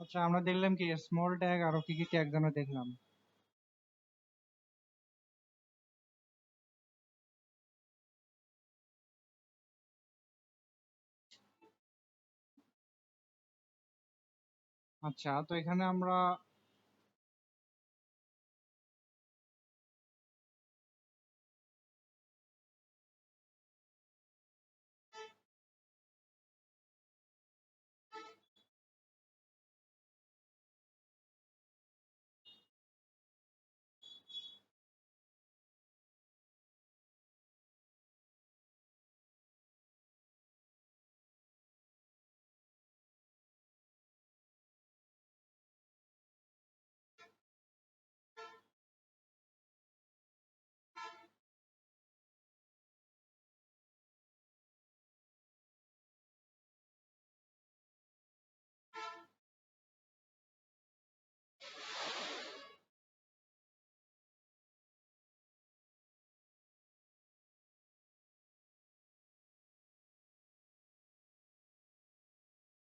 আচ্ছা আমরা দেখলাম কি স্মল ট্যাগ আরও কি কি ট্যাগ যেন দেখলাম। আচ্ছা তো এখানে আমরা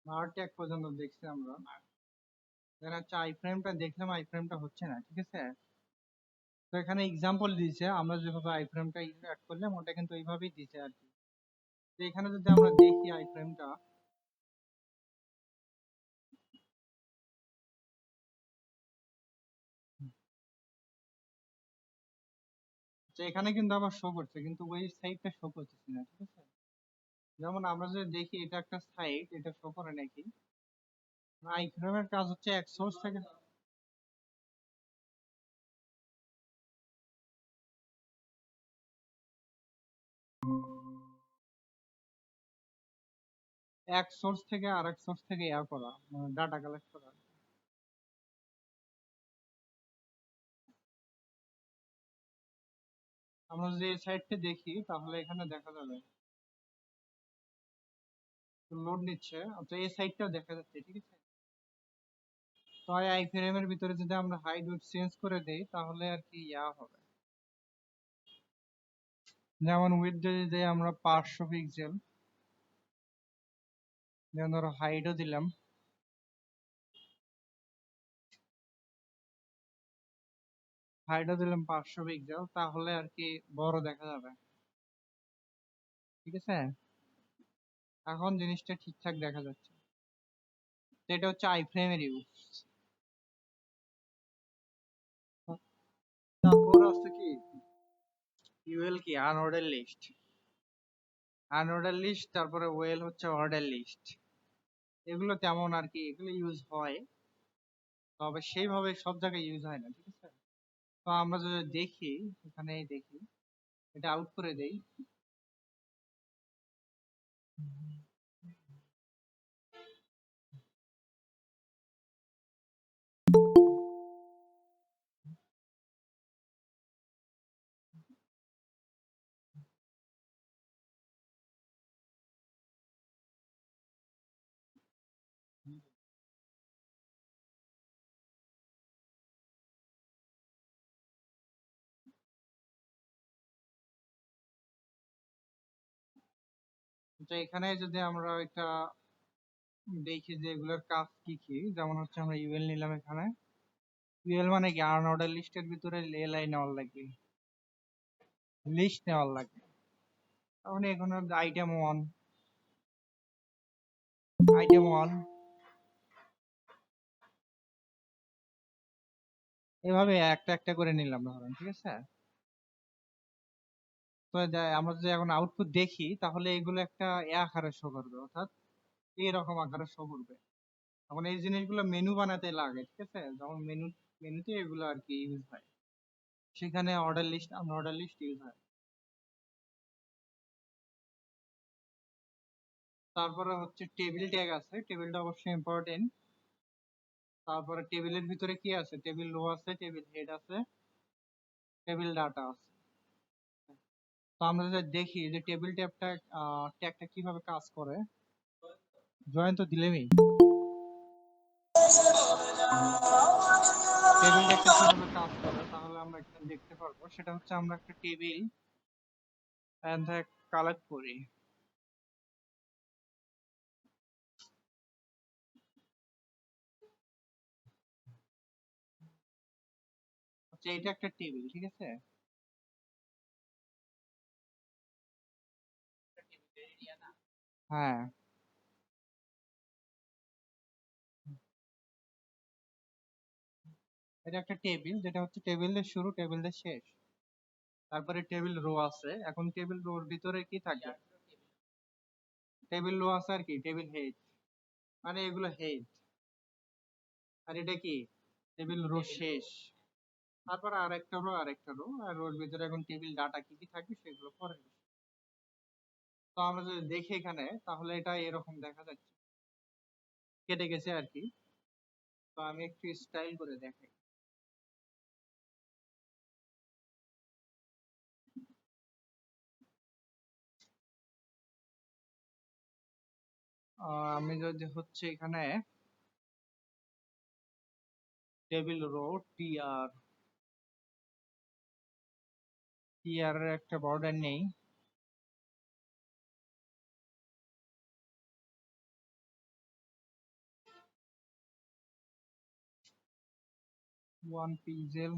বার ট্যাগ পর্যন্ত দেখছি আমরা। এখানে হচ্ছে আই ফ্রেমটা দেখলাম আই ফ্রেমটা হচ্ছে না, ঠিক আছে? তো এখানে এক্সাম্পল দিয়েছে, আমরা যেভাবে আই ফ্রেমটা অ্যাড করলাম, ওটা কিন্তু এইভাবেই দিয়েছে আর কি। তো এখানে যদি আমরা দেখি আই ফ্রেমটা এখানে কিন্তু আবার শো করছে, কিন্তু ওই সাইডটা শো করতেছে না, ঠিক আছে? যেমন আমরা যদি দেখি এটা একটা সাইট এটা শো নাকি। আই ফ্রেমের কাজ হচ্ছে এক সোর্স থেকে এক সোর্স থেকে আরেক সোর্স থেকে ইয়া করা মানে ডাটা কালেক্ট করা। আমরা যদি এই সাইডটা দেখি, তাহলে এখানে দেখা যাবে লোড নিচ্ছে। অর্থাৎ এই সাইডটাও দেখা যাচ্ছে, ঠিক আছে? তো আই ফ্রেমের ভিতরে যদি আমরা হাইড উইড চেঞ্জ করে দেই, তাহলে আর কি ইয়া হবে। যেমন উইথ যদি দেই আমরা পাঁচশো পিক্সেল যেমন ধরো হাইটও দিলাম। হাইটও দিলাম পাঁচশো পিক্সেল তাহলে আর কি বড় দেখা যাবে। ঠিক আছে? এখন জিনিসটা ঠিকঠাক দেখা যাচ্ছে তো এটা হচ্ছে আই ফ্রেমের ইউজ তারপর আছে কি? ইউএল কি? আনঅর্ডার লিস্ট আনঅর্ডার লিস্ট তারপরে ওয়েল হচ্ছে অর্ডার লিস্ট এগুলো তেমন আর কি এগুলো ইউজ হয়। তবে সেইভাবে সব জায়গায় ইউজ হয় না ঠিক আছে? তো আমরা যদি দেখি এখানে দেখি। এটা আউট করে দেই। তো এখানে যদি আমরা একটা দেখি যে এগুলোর কাজ কি কি, যেমন হচ্ছে আমরা ইউএল নিলাম এখানে। ইউএল মানে কি? আর্ন অর্ডার লিস্টের ভিতরে এ লাইন নেওয়ার লাগবে লিস্ট নেওয়ার লাগবে তখন এখানে আইটেম ওয়ান আইটেম ওয়ান এভাবে একটা একটা করে নিলাম ধরেন, ঠিক আছে? আমরা যদি এখন আউটপুট দেখি, তাহলে এগুলো একটা এ আকারে শো করবে, অর্থাৎ এরকম আকারে শো করবে। এখন এই জিনিসগুলো মেনু বানাতে লাগে, ঠিক আছে? যেমন মেনু মেনুতে এগুলো আর কি ইউজ হয়। সেখানে order list order list use হয়। তারপরে হচ্ছে টেবিল ট্যাগ আছে টেবিলটা অবশ্যই ইম্পর্টেন্ট তারপরে টেবিলের ভিতরে কি আছে? টেবিল লো আছে টেবিল হেড আছে টেবিল ডাটা আছে। তো আমরা যদি দেখি যে টেবিল ট্যাবটা ট্যাগটা কীভাবে কাজ করে? জয়েন তো দিলেমই। টেবিলটা একটা কীভাবে কাজ করে তাহলে আমরা এখানে দেখতে পারব। সেটা হচ্ছে আমরা একটা টেবিল এন্ড কালেক্ট করি। আচ্ছা এটা একটা টেবিল ঠিক আছে? হ্যাঁ। এটা একটা টেবিল, যেটা হচ্ছে টেবিলের শুরু, টেবিলের শেষ। তারপরে টেবিল রো আছে। এখন টেবিল রোর ভিতরে কি থাকবে টেবিল রো আছে আর কি, টেবিল হেড। মানে এগুলো হেড। আর এটা কি? টেবিল রো শেষ। তারপর আর একটা রো, আরেকটা রো। আর ওর ভিতরে এখন টেবিল ডাটা কি কি থাকবে সেগুলো পরে। তো আমরা যদি দেখি এখানে, তাহলে এটা এরকম দেখা যাচ্ছে। কেটে গেছে আর কি। তো আমি একটু স্টাইল করে দেখাই। আমি যদি হচ্ছে এখানে টেবিল রো টিআর টিআর একটা বর্ডার নেই। ওয়ান পিক্সেল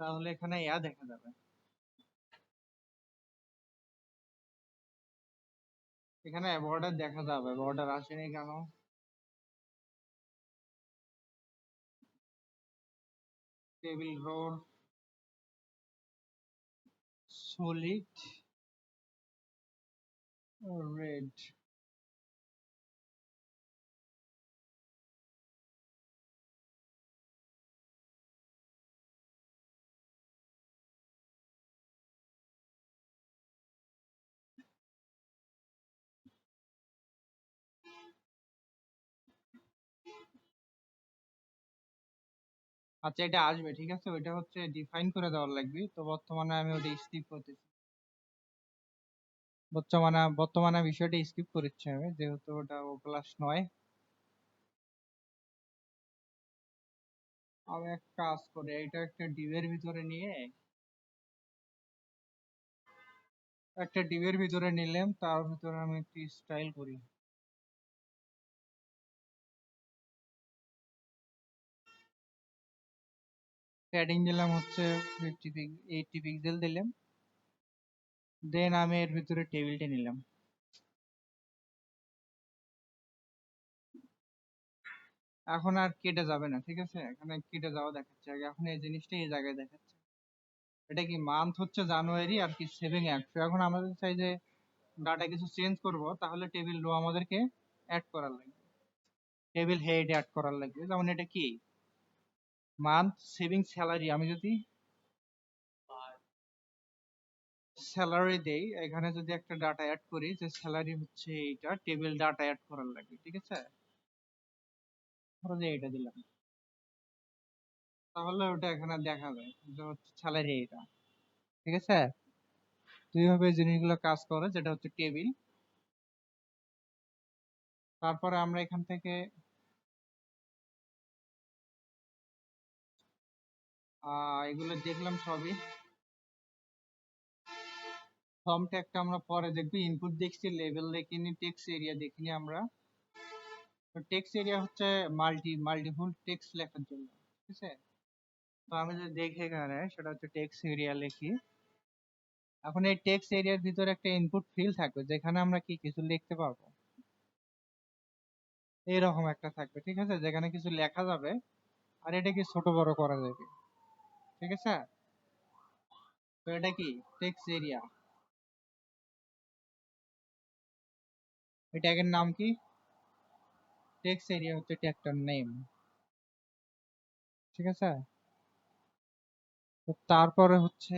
তাহলে এখানে ইয়া দেখা যাবে। এখানে বর্ডার দেখা যাবে। বর্ডার আসেনি কেন? Table row solid. Red. আচ্ছা এটা আসবে, ঠিক আছে? ওইটা হচ্ছে ডিফাইন করে দেওয়ার লাগবে। তো বর্তমানে আমি ওটা স্কিপ করতেছি। বর্তমানে বর্তমানে বিষয়টা স্কিপ করেছি আমি, যেহেতু ওটা ও ক্লাস নয়। আমি এক কাজ করি, এটা একটা ডিবের ভিতরে নিয়ে, একটা ডিবের ভিতরে নিলাম, তার ভিতরে আমি একটু স্টাইল করি। প্যাডিং দিলাম হচ্ছে ফিফটি এইটটি পিক্সেল দিলাম। দেন আমি এর ভিতরে টেবিলটা নিলাম। এখন আর কেটে যাবে না, ঠিক আছে? এখানে কেটে যাওয়া দেখাচ্ছে। আগে এখন এই জিনিসটা এই জায়গায় দেখাচ্ছে। এটা কি মান্থ হচ্ছে জানুয়ারি আর কি সেভিং একশো এখন আমাদের চাই যে ডাটা কিছু চেঞ্জ করব, তাহলে টেবিল রো আমাদেরকে অ্যাড করার লাগবে। টেবিল হেড অ্যাড করার লাগবে। যেমন এটা কি? মান্থ সেভিং স্যালারি আমি যদি স্যালারি দেই, এখানে যদি একটা ডাটা অ্যাড করি, যে স্যালারি হচ্ছে এইটা টেবিল ডাটা অ্যাড করার লাগবে ঠিক আছে? ধরো যে এটা দিলাম। তাহলে ওটা এখানে দেখাবে যে হচ্ছে স্যালারি এটা ঠিক আছে? দুইভাবে জিনিসগুলো কাজ করে, যেটা হচ্ছে টেবিল তারপরে আমরা এখান থেকে এগুলো দেখলাম সবই। ফর্ম ট্যাগটা আমরা পরে দেখব। ইনপুট দেখছি লেভেল দেখিনি টেক্সট এরিয়া দেখিনি আমরা। তো টেক্সট এরিয়া হচ্ছে মাল্টি মাল্টিপুল টেক্সট লেখার জন্য, ঠিক আছে? তো আমি যদি দেখি এখানে, সেটা হচ্ছে টেক্সট এরিয়া লিখি। এখন এই টেক্সট এরিয়ার ভিতরে একটা ইনপুট ফিল্ড থাকবে, যেখানে আমরা কি কিছু লিখতে পারব? এইরকম একটা থাকবে, ঠিক আছে? যেখানে কিছু লেখা যাবে, আর এটা কি ছোট বড় করা যাবে? ঠিক আছে? তো এটা কি? টেক্সট এরিয়া এই ট্যাগের নাম কি? টেক্সট এরিয়া হচ্ছে ট্যাগটার নেম ঠিক আছে? তারপরে হচ্ছে